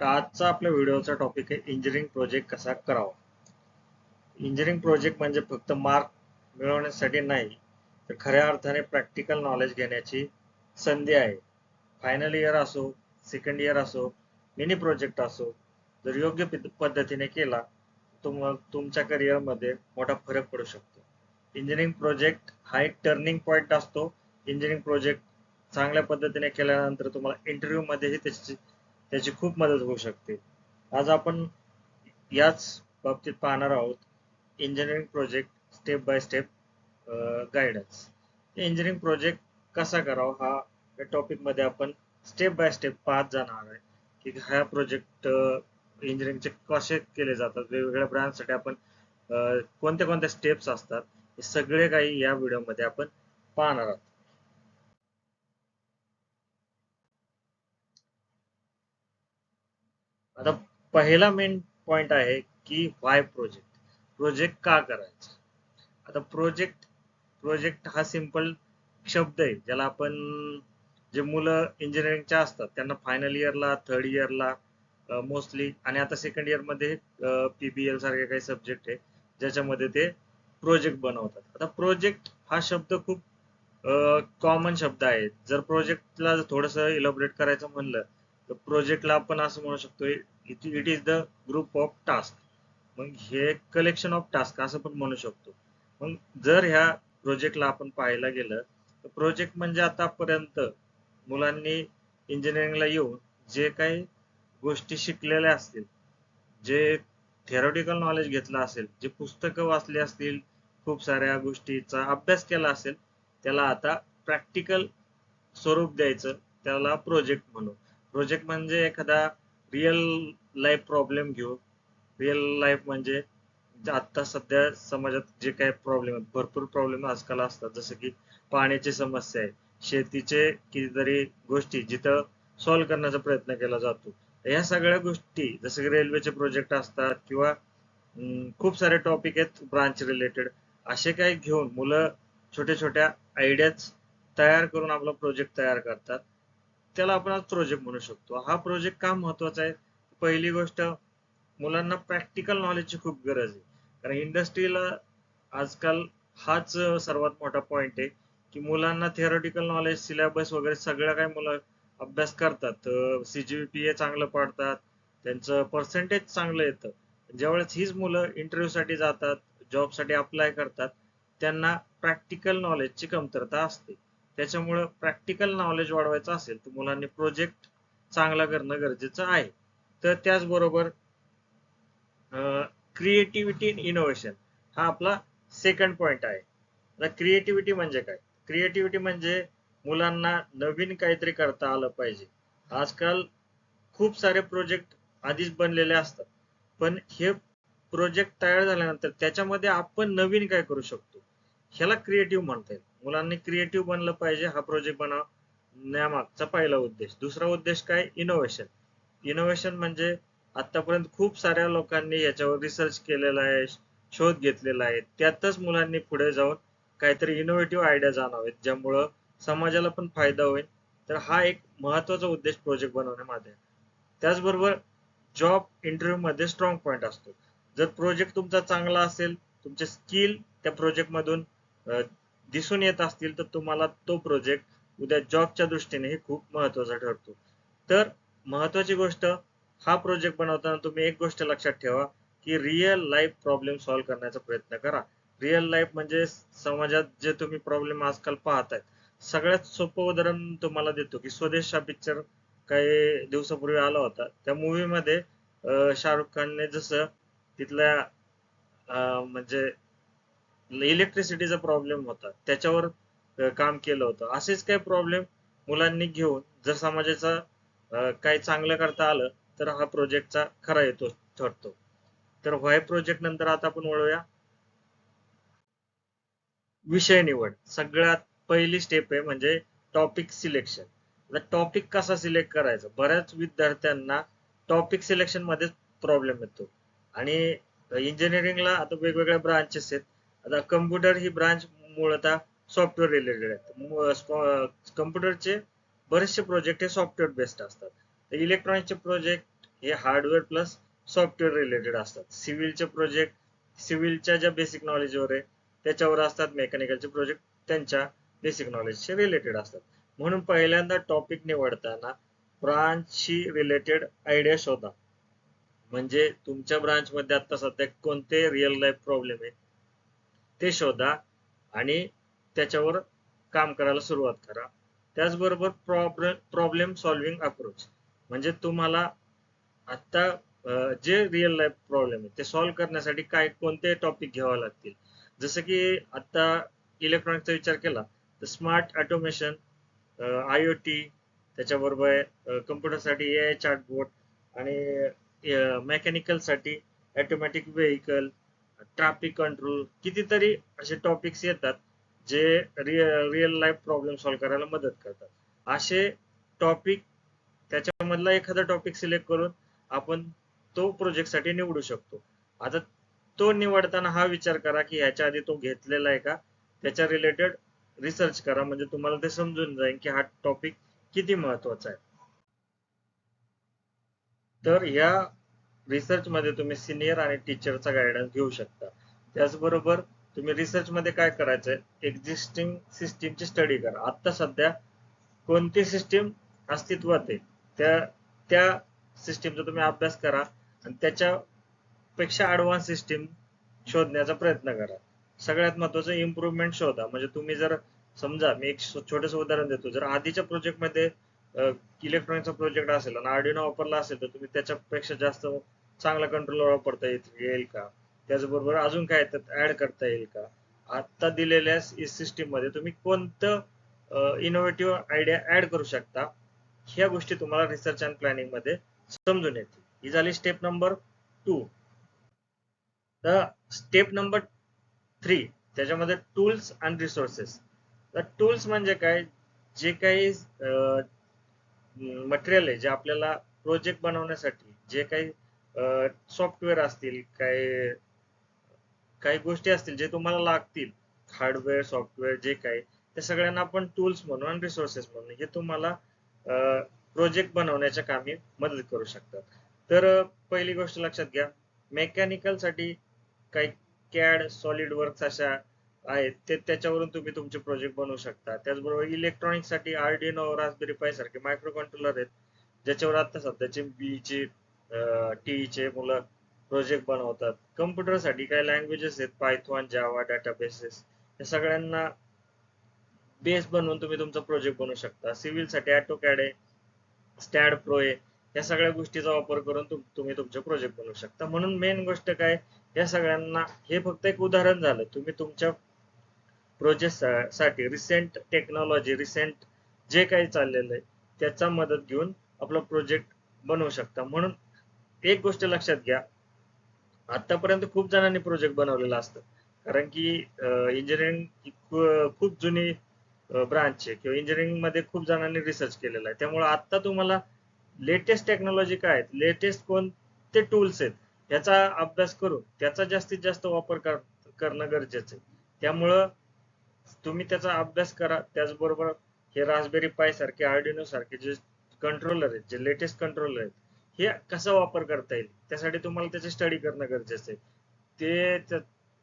तर आजचा आपल्या व्हिडिओचा टॉपिक आहे इंजिनिअरिंग प्रोजेक्ट कसा करावा? इंजिनिअरिंग प्रोजेक्ट म्हणजे फक्त मार्क मिळवण्यासाठी नाही तर खऱ्या अर्थाने प्रॅक्टिकल नॉलेज घेण्याची संधी आहे. फायनल इयर असो सेकंड इयर असो मिनी प्रोजेक्ट असो जर योग्य पद्धतीने केला तुम तुमच्या करिअरमध्ये मोठा फरक पडू शकतो. इंजिनिअरिंग प्रोजेक्ट हा एक टर्निंग पॉईंट असतो. इंजिनिअरिंग प्रोजेक्ट चांगल्या पद्धतीने केल्यानंतर तुम्हाला इंटरव्ह्यू मध्येही त्याची त्याची खूप मदत होऊ शकते. आज आपण याच बाबतीत पाहणार आहोत engineering project step by step guidance engineering project कसा करावा हा या टॉपिकमध्ये आपण स्टेप बाय स्टेप पाहत जाणार आहे. की ह्या प्रोजेक्ट इंजिनिअरिंगचे कसे केले जातात वेगवेगळ्या ब्रांचसाठी आपण कोणत्या कोणत्या स्टेप्स असतात हे सगळे काही या व्हिडिओमध्ये आपण पाहणार आहोत. आता पहिला मेन पॉइंट आहे की वाय प्रोजेक्ट प्रोजेक्ट का करायचा? आता प्रोजेक्ट प्रोजेक्ट हा सिंपल शब्द आहे ज्याला आपण जे मुलं इंजिनिअरिंगच्या असतात त्यांना फायनल इयरला थर्ड इयरला मोस्टली आणि आता सेकंड इयरमध्ये पीबीएल सारखे काही सब्जेक्ट आहे ज्याच्यामध्ये ते प्रोजेक्ट बनवतात. आता प्रोजेक्ट हा शब्द खूप कॉमन शब्द आहे. जर प्रोजेक्टला थोडस इलॉबरेट करायचं म्हणलं तर प्रोजेक्टला आपण असं म्हणू शकतो it it is the group of task मग हे कलेक्शन ऑफ टास्क असं पण म्हणू शकतो. मग जर ह्या प्रोजेक्टला आपण पाहायला गेलं तर प्रोजेक्ट म्हणजे आतापर्यंत मुलांनी इंजिनिअरिंगला येऊन जे काही गोष्टी शिकलेल्या असतील जे थेरॉटिकल नॉलेज घेतलं असेल जे पुस्तकं वाचली असतील खूप साऱ्या गोष्टीचा अभ्यास केला असेल त्याला आता प्रॅक्टिकल स्वरूप द्यायचं त्याला प्रोजेक्ट म्हणू प्रोजेक्ट म्हणजे एखादा रिअल लाईफ प्रॉब्लेम घेऊ. रिअल लाईफ म्हणजे आता सध्या समाजात जे काही प्रॉब्लेम आहेत भरपूर प्रॉब्लेम आजकाल असतात. जसं की पाण्याची समस्या आहे शेतीचे कितीतरी गोष्टी जिथं सॉल्व्ह करण्याचा प्रयत्न केला जातो. या सगळ्या गोष्टी जसं की रेल्वेचे प्रोजेक्ट असतात किंवा खूप सारे टॉपिक आहेत ब्रांच रिलेटेड असे काही घेऊन मुलं छोट्या छोट्या आयडियाज तयार करून आपला प्रोजेक्ट तयार करतात. त्याला आपण आज प्रोजेक्ट म्हणू शकतो. हा प्रोजेक्ट का महत्त्वाचा आहे? पहिली गोष्ट मुलांना प्रॅक्टिकल नॉलेजची खूप गरज आहे. कारण इंडस्ट्रीला आजकाल हाच सर्वात मोठा पॉइंट आहे की मुलांना थिअरॉटिकल नॉलेज सिलेबस वगैरे सगळं काय मुलं अभ्यास करतात. सीजीपीए चांगलं पाडतात त्यांचं पर्सेंटेज चांगलं येतं. ज्यावेळेस हीच मुलं इंटरव्ह्यू साठी जातात जॉबसाठी अप्लाय करतात त्यांना प्रॅक्टिकल नॉलेजची कमतरता असते. त्याच्यामुळं प्रॅक्टिकल नॉलेज वाढवायचं असेल तर मुलांनी प्रोजेक्ट चांगला करणं गरजेचं आहे. तर त्याचबरोबर क्रिएटिव्हिटी इन इनोव्हेशन हा आपला सेकंड पॉइंट आहे. क्रिएटिव्हिटी म्हणजे काय? क्रिएटिव्हिटी म्हणजे मुलांना नवीन काहीतरी करता आलं पाहिजे. आजकाल खूप सारे प्रोजेक्ट आधीच बनलेले असतात. पण हे प्रोजेक्ट तयार झाल्यानंतर त्याच्यामध्ये आपण नवीन काय करू शकतो? ह्याला क्रिएटिव्ह म्हणता येईल. मुलांनी क्रिएटिव्ह बनलं पाहिजे हा प्रोजेक्ट बनवण्यामागचा पहिला उद्देश. दुसरा उद्देश काय? इनोव्हेशन इनोव्हेशन म्हणजे आतापर्यंत खूप साऱ्या लोकांनी याच्यावर रिसर्च केलेला आहे शोध घेतलेला आहे. त्यातच मुलांनी पुढे जाऊन काहीतरी इनोव्हेटिव्ह आयडिया जाणावेत ज्यामुळं समाजाला पण फायदा होईल. तर हा एक महत्त्वाचा उद्देश प्रोजेक्ट बनवण्यामध्ये त्याचबरोबर जॉब इंटरव्ह्यू मध्ये स्ट्रॉंग पॉइंट असतो. जर प्रोजेक्ट तुमचा चांगला असेल तुमचे स्किल त्या प्रोजेक्ट मधून दिसून येत असतील तर तुम्हाला तो प्रोजेक्ट उद्या जॉबच्या दृष्टीने खूप महत्त्वाचा ठरतो. तर महत्वाची गोष्ट हा प्रोजेक्ट बनवताना तुम्ही एक गोष्ट लक्षात ठेवा की रिअल लाईफ प्रॉब्लेम सॉल्व्ह करण्याचा प्रयत्न करा. रिअल लाईफ म्हणजे समाजात जे तुम्ही प्रॉब्लेम आजकाल पाहताय सगळ्यात सोपं उदाहरण तुम्हाला देतो की स्वदेश हा पिक्चर काही दिवसापूर्वी आला होता. त्या मूवी मध्ये शाहरुख खानने जसं तिथल्या अं, म्हणजे इलेक्ट्रिसिटीचा प्रॉब्लेम होता. त्याच्यावर काम केलं होतं. असेच काही प्रॉब्लेम मुलांनी घेऊन जर समाजाचा काही चांगलं करता आलं तर हा प्रोजेक्टचा खरा येतो ठरतो. तर व्हाय प्रोजेक्ट नंतर आता आपण वळूया. विषय निवड. सगळ्यात पहिली स्टेप आहे म्हणजे टॉपिक सिलेक्शन आता टॉपिक कसा सिलेक्ट करायचा? बऱ्याच विद्यार्थ्यांना टॉपिक सिलेक्शनमध्ये प्रॉब्लेम येतो. आणि इंजिनिअरिंगला आता वेगवेगळ्या ब्रांचेस आहेत. आता कम्प्युटर ही ब्रांच मूळतः सॉफ्टवेअर रिलेटेड आहेत. कम्प्युटरचे बरेचसे प्रोजेक्ट हे सॉफ्टवेअर बेस्ड असतात. इलेक्ट्रॉनिकचे प्रोजेक्ट हे हार्डवेअर प्लस सॉफ्टवेअर रिलेटेड असतात. सिव्हिलचे प्रोजेक्ट सिव्हिलच्या ज्या बेसिक नॉलेजवर आहे त्याच्यावर असतात. मेकॅनिकलचे प्रोजेक्ट त्यांच्या बेसिक नॉलेजशी रिलेटेड असतात. म्हणून पहिल्यांदा टॉपिक निवडताना ब्रांचशी रिलेटेड आयडिया शोधा. म्हणजे तुमच्या ब्रांचमध्ये आता सध्या कोणते रिअल लाईफ प्रॉब्लेम आहे ते शोधा आणि त्याच्यावर काम करायला सुरुवात करा. त्याचबरोबर प्रॉब्लेम प्रॉब्लेम सॉल्विंग अप्रोच म्हणजे तुम्हाला आता जे रिअल लाईफ प्रॉब्लेम आहे ते सॉल्व्ह करण्यासाठी काय कोणते टॉपिक घ्यावे लागतील? जसं की आता इलेक्ट्रॉनिकचा विचार केला तर smart automation I O T त्याच्याबरोबर कम्प्युटरसाठी ए आय चार्टबोर्ड आणि मेकॅनिकलसाठी ऑटोमॅटिक व्हेकल ट्रॅफिक कंट्रोल कितीतरी असे टॉपिक्स येतात जे रिअल लाईफ प्रॉब्लेम सॉल्व्ह करायला मदत करतात. असे टॉपिक त्याच्यामधला एखादा टॉपिक सिलेक्ट करून आपण तो प्रोजेक्टसाठी निवडू शकतो. आता तो निवडताना हा विचार करा की ह्याच्या आधी तो घेतलेला आहे का? त्याच्या रिलेटेड रिसर्च करा. म्हणजे तुम्हाला ते समजून जाईल की हा टॉपिक किती महत्त्वाचा आहे. तर ह्या रिसर्च मध्ये तुम्ही सिनियर आणि टीचरचा गायडन्स घेऊ शकता. त्याचबरोबर तुम्ही रिसर्च मध्ये काय करायचंय? एक्झिस्टिंग सिस्टीमची स्टडी करा. आता सध्या कोणती सिस्टीम अस्तित्वात आहे? त्या त्या सिस्टीमचा तुम्ही अभ्यास करा आणि त्याच्यापेक्षा ऍडव्हान्स सिस्टीम शोधण्याचा प्रयत्न करा. सगळ्यात महत्वाचं इम्प्रुव्हमेंट शोधा. म्हणजे तुम्ही जर समजा मी एक छोटस उदाहरण देतो. जर आधीच्या प्रोजेक्टमध्ये इलेक्ट्रॉनिकचा प्रोजेक्ट असेल आणि आर्डिनो वापरला असेल तर तुम्ही त्याच्यापेक्षा जास्त चांगला कंट्रोलर वापरता येईल का? त्याचबरोबर अजून काय त्यात ऍड करता येईल का? आता दिलेल्या सिस्टीममध्ये तुम्ही कोणतं इनोव्हेटिव्ह आयडिया ऍड करू शकता ह्या गोष्टी तुम्हाला रिसर्च अँड प्लॅनिंगमध्ये समजून येतील. ही झाली स्टेप नंबर टू तर स्टेप नंबर थ्री त्याच्यामध्ये टूल्स अँड रिसोर्सेस तर टूल्स म्हणजे काय? जे काही मटेरियल आहे जे आपल्याला प्रोजेक्ट बनवण्यासाठी जे काही सॉफ्टवेअर असतील काही काही गोष्टी असतील जे तुम्हाला लागतील हार्डवेअर सॉफ्टवेअर जे काही त्या सगळ्यांना आपण टूल्स म्हणून आणि रिसोर्सेस म्हणून हे तुम्हाला प्रोजेक्ट बनवण्याच्या कामी मदत करू शकतात. तर पहिली गोष्ट लक्षात घ्या मेकॅनिकलसाठी काही कॅड सॉलिड वर्क्स अशा आहेत ते त्याच्यावरून तुम्ही तुमचे प्रोजेक्ट बनवू शकता. त्याचबरोबर इलेक्ट्रॉनिकसाठी आर्डिनो रासबेरी पाय सारखे मायक्रो कंट्रोलर आहेत ज्याच्यावर आता सध्याचे बीचे टीचे मुलं प्रोजेक्ट बनवतात. कम्प्युटरसाठी काही लँग्वेजेस आहेत पायथॉन जावा डेटाबेसेस या सगळ्यांना बेस बनवून तुम्ही तुमचा प्रोजेक्ट बनवू शकता. सिव्हिलसाठी ऑटोकॅड आहे स्टॅड प्रो आहे या सगळ्या गोष्टीचा वापर करून तुम- तुम्ही तुमचे प्रोजेक्ट बनवू शकता. म्हणून मेन गोष्ट काय या सगळ्यांना हे फक्त एक उदाहरण झालं. तुम्ही तुमच्या प्रोजेक्टसाठी रिसेंट टेक्नॉलॉजी रिसेंट जे काही चाललेलं आहे त्याचा मदत घेऊन आपला प्रोजेक्ट बनवू शकता. म्हणून एक गोष्ट लक्षात घ्या. आतापर्यंत खूप जणांनी प्रोजेक्ट बनवलेला असतं. कारण की इंजिनिअरिंग खूप जुनी ब्रांच आहे किंवा इंजिनिअरिंगमध्ये खूप जणांनी रिसर्च केलेला आहे. त्यामुळे आता तुम्हाला लेटेस्ट टेक्नॉलॉजी काय आहेत? लेटेस्ट कोणते टूल्स आहेत? याचा अभ्यास करून त्याचा जास्तीत जास्त वापर करणं गरजेचं आहे. त्यामुळं तुम्ही त्याचा अभ्यास करा. त्याचबरोबर हे रासबेरी पाय सारखे आर्डिनो सारखे जे कंट्रोलर आहेत जे लेटेस्ट कंट्रोलर आहेत हे कसा वापर करता येईल? त्यासाठी तुम्हाला त्याची स्टडी करणं गरजेचं आहे. ते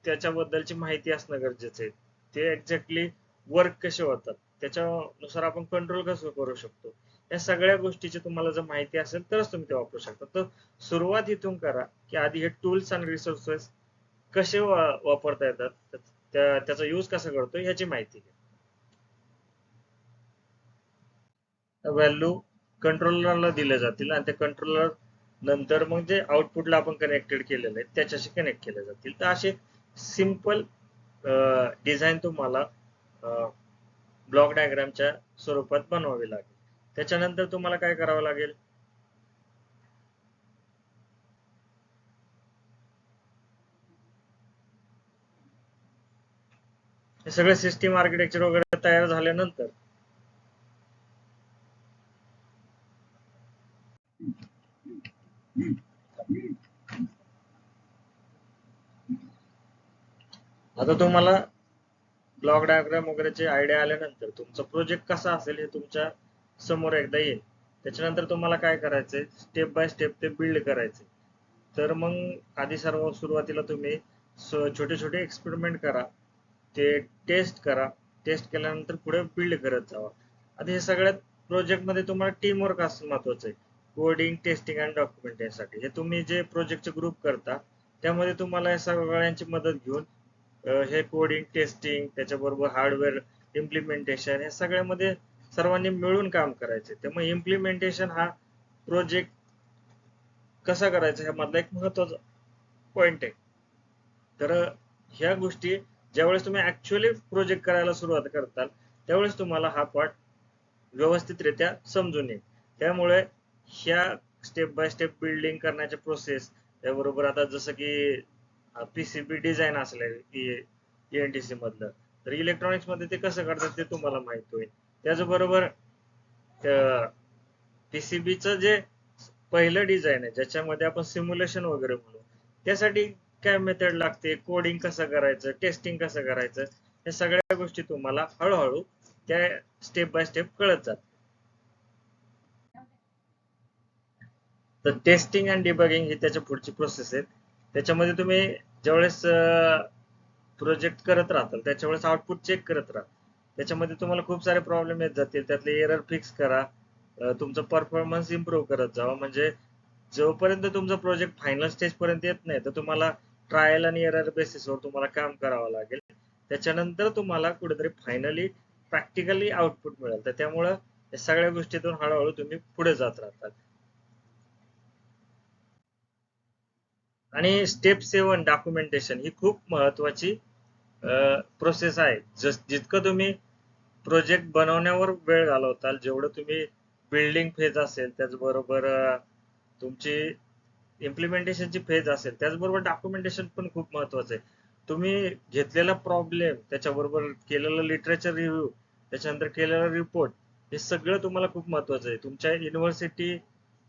त्याच्याबद्दलची माहिती असणं गरजेचं आहे. ते एक्झॅक्टली वर्क कसे होतात? त्याच्यानुसार आपण कंट्रोल कसं करू शकतो? या सगळ्या गोष्टीची तुम्हाला जर माहिती असेल तरच तुम्ही ते वापरू शकता. तर सुरुवात इथून करा की आधी हे टूल्स आणि रिसोर्सेस कसे वापरता येतात? त्याचा यूज कसा करतो ह्याची माहिती घ्या. व्हॅल्यू कंट्रोलरला दिले जातील आणि त्या कंट्रोलर नंतर मग जे आउटपुटला आपण कनेक्टेड केलेलं आहे त्याच्याशी कनेक्ट केले जातील. तर असे सिंपल डिझाईन तुम्हाला ब्लॉक डायग्रामच्या स्वरूपात बनवावी लागेल. त्याच्यानंतर तुम्हाला काय करावं लागेल? हे सगळं सिस्टीम आर्किटेक्चर वगैरे तयार झाल्यानंतर आता तुम्हाला ब्लॉक डायग्राम वगैरेचे आयडिया आल्यानंतर तुमचा प्रोजेक्ट कसा असेल हे तुमच्यासमोर एकदा येईल. त्याच्यानंतर तुम्हाला काय करायचंय? स्टेप बाय स्टेप ते बिल्ड करायचे तर मग आधी सर्व सुरुवातीला तुम्ही छोटे छोटे एक्सपेरिमेंट करा. ते टेस्ट करा. टेस्ट केल्यानंतर पुढे बिल्ड करत जावा. आता हे सगळ्यात प्रोजेक्टमध्ये तुम्हाला टीम वर्क असणं महत्वाचं आहे. कोडिंग टेस्टिंग आणि डॉक्युमेंटेशनसाठी हे तुम्ही जे प्रोजेक्टचे ग्रुप करता त्यामध्ये तुम्हाला या सगळ्यांची मदत घेऊन हे कोडिंग टेस्टिंग त्याच्याबरोबर हार्डवेअर इम्प्लिमेंटेशन या सगळ्यामध्ये सर्वांनी मिळून काम करायचे. त्यामुळे इम्प्लिमेंटेशन हा प्रोजेक्ट कसा करायचा ह्यामधला एक महत्त्वाचा पॉइंट आहे. तर ह्या गोष्टी ज्यावेळेस तुम्ही ऍक्च्युअली प्रोजेक्ट करायला सुरुवात करताल त्यावेळेस तुम्हाला हा पार्ट व्यवस्थितरित्या समजून येईल. त्यामुळे ह्या स्टेप बाय स्टेप बिल्डिंग करण्याच्या प्रोसेस त्याबरोबर आता जसं की पीसीबी डिझाईन असले ईएनटीसी मधलं. तर इलेक्ट्रॉनिक्समध्ये ते कसं करतात ते तुम्हाला माहीत होईल. त्याचबरोबर पीसीबीचं जे पहिलं डिझाईन आहे ज्याच्यामध्ये आपण सिम्युलेशन वगैरे म्हणू त्यासाठी काय मेथड लागते कोडिंग कसं करायचं टेस्टिंग कसं करायचं या सगळ्या गोष्टी तुम्हाला हळूहळू त्या स्टेप बाय स्टेप कळत जातात. तर टेस्टिंग अँड डिबगिंग ही त्याच्या पुढची प्रोसेस आहे त्याच्यामध्ये तुम्ही ज्यावेळेस प्रोजेक्ट करत राहताल त्याच्या वेळेस आउटपुट चेक करत राहा त्याच्यामध्ये तुम्हाला खूप सारे प्रॉब्लेम येत जातील. त्यातले एरर फिक्स करा. तुमचा परफॉर्मन्स इम्प्रूव्ह करत जावा. म्हणजे जोपर्यंत तुमचा प्रोजेक्ट फायनल स्टेज पर्यंत येत नाही तर तुम्हाला ट्रायल आणि एरर बेसिसवर तुम्हाला काम करावं लागेल. त्याच्यानंतर तुम्हाला कुठेतरी फायनली प्रॅक्टिकली आउटपुट मिळेल. तर त्यामुळं या सगळ्या गोष्टीतून हळूहळू तुम्ही पुढे जात राहतात. आणि स्टेप सेवन डॉक्युमेंटेशन ही खूप महत्वाची प्रोसेस आहे. जस जितकं तुम्ही प्रोजेक्ट बनवण्यावर वेळ घालवताल जेवढं तुम्ही बिल्डिंग फेज असेल त्याचबरोबर तुमची इम्प्लिमेंटेशनची फेज असेल त्याचबरोबर डॉक्युमेंटेशन पण खूप महत्वाचं आहे. तुम्ही घेतलेला प्रॉब्लेम त्याच्याबरोबर केलेलं लिटरेचर रिव्ह्यू त्याच्यानंतर केलेला रिपोर्ट हे सगळं तुम्हाला खूप महत्वाचं आहे. तुमच्या युनिव्हर्सिटी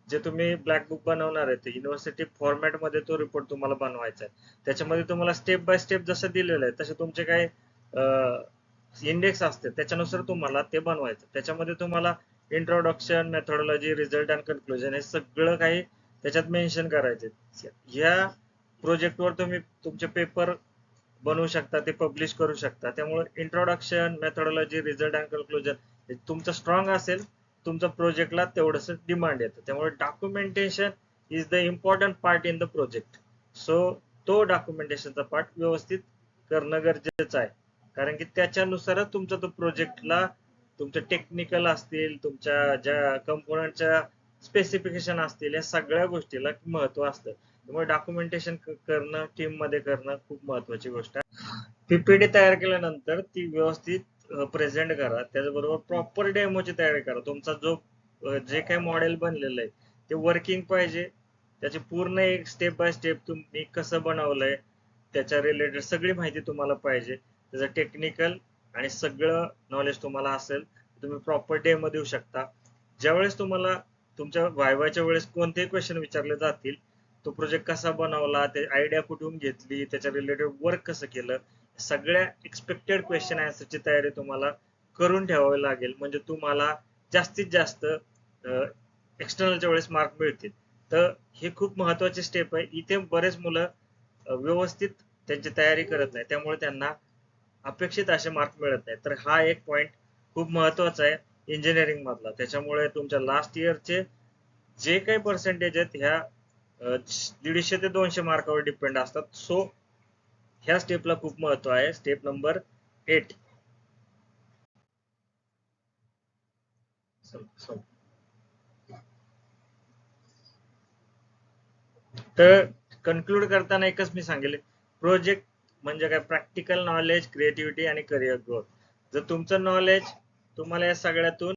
जे तुम्ही ब्लॅक बुक बनवणार आहे ते युनिव्हर्सिटी फॉर्मॅटमध्ये तो रिपोर्ट तुम्हाला बनवायचा आहे. त्याच्यामध्ये तुम्हाला स्टेप बाय स्टेप जसं दिलेलं आहे तसे तुमचे काही इंडेक्स असते त्याच्यानुसार तुम्हाला ते बनवायचं त्याच्यामध्ये तुम्हाला introduction methodology result and conclusion हे सगळं काही त्याच्यात मेन्शन करायचे ह्या प्रोजेक्टवर तुम्ही तुमचे पेपर बनवू शकता ते पब्लिश करू शकता. त्यामुळे introduction methodology result and conclusion तुमचं स्ट्रॉंग असेल. तुमच्या प्रोजेक्टला तेवढंच डिमांड येतं. त्यामुळे documentation is the important part in the project so तो डॉक्युमेंटेशनचा पार्ट व्यवस्थित करणं गरजेचं आहे. कारण की त्याच्यानुसारच तुमचा तो प्रोजेक्टला तुमच्या टेक्निकल असतील तुमच्या ज्या कंपोनंटच्या स्पेसिफिकेशन असतील या सगळ्या गोष्टीला महत्त्व असतं. त्यामुळे डॉक्युमेंटेशन करणं टीममध्ये करणं खूप महत्वाची गोष्ट आहे. पीपीडी तयार केल्यानंतर ती व्यवस्थित प्रेझेंट करा. त्याचबरोबर प्रॉपर डेमोची तयारी करा. तुमचा जो जे काही मॉडेल बनलेलं आहे ते वर्किंग पाहिजे. त्याची पूर्ण एक स्टेप बाय स्टेप तुम्ही कसं बनवलंय त्याच्या रिलेटेड सगळी माहिती तुम्हाला पाहिजे. त्याचं टेक्निकल आणि सगळं नॉलेज तुम्हाला असेल तुम्ही प्रॉपर डेमो देऊ शकता. ज्यावेळेस तुम्हाला तुमच्या वायवाच्या वेळेस कोणतेही क्वेश्चन विचारले जातील तो प्रोजेक्ट कसा बनवला ते आयडिया कुठून घेतली त्याच्या रिलेटेड वर्क कसं केलं सगळ्या एक्सपेक्टेड क्वेश्चन ची तयारी तुम्हाला करून ठेवावी लागेल. म्हणजे तुम्हाला जास्तीत जास्त एक्सटर्नलच्या वेळेस मार्क मिळतील. तर हे खूप महत्वाची स्टेप आहे. इथे बरेच मुलं व्यवस्थित त्यांची तयारी करत नाही. त्यामुळे त्यांना अपेक्षित असे मार्क मिळत नाही. तर हा एक पॉइंट खूप महत्त्वाचा आहे इंजिनिअरिंग मधला. त्याच्यामुळे तुमच्या लास्ट इयरचे जे काही पर्सेंटेज आहेत ह्या दीडशे ते दोनशे मार्कावर डिपेंड असतात. सो ह्या स्टेपला खूप महत्त्व आहे. स्टेप नंबर एट तर कन्क्लूड करताना एकच मी सांगेल. प्रोजेक्ट म्हणजे काय? प्रॅक्टिकल नॉलेज क्रिएटिव्हिटी आणि करिअर ग्रोथ जर तुमचं नॉलेज तुम्हाला या सगळ्यातून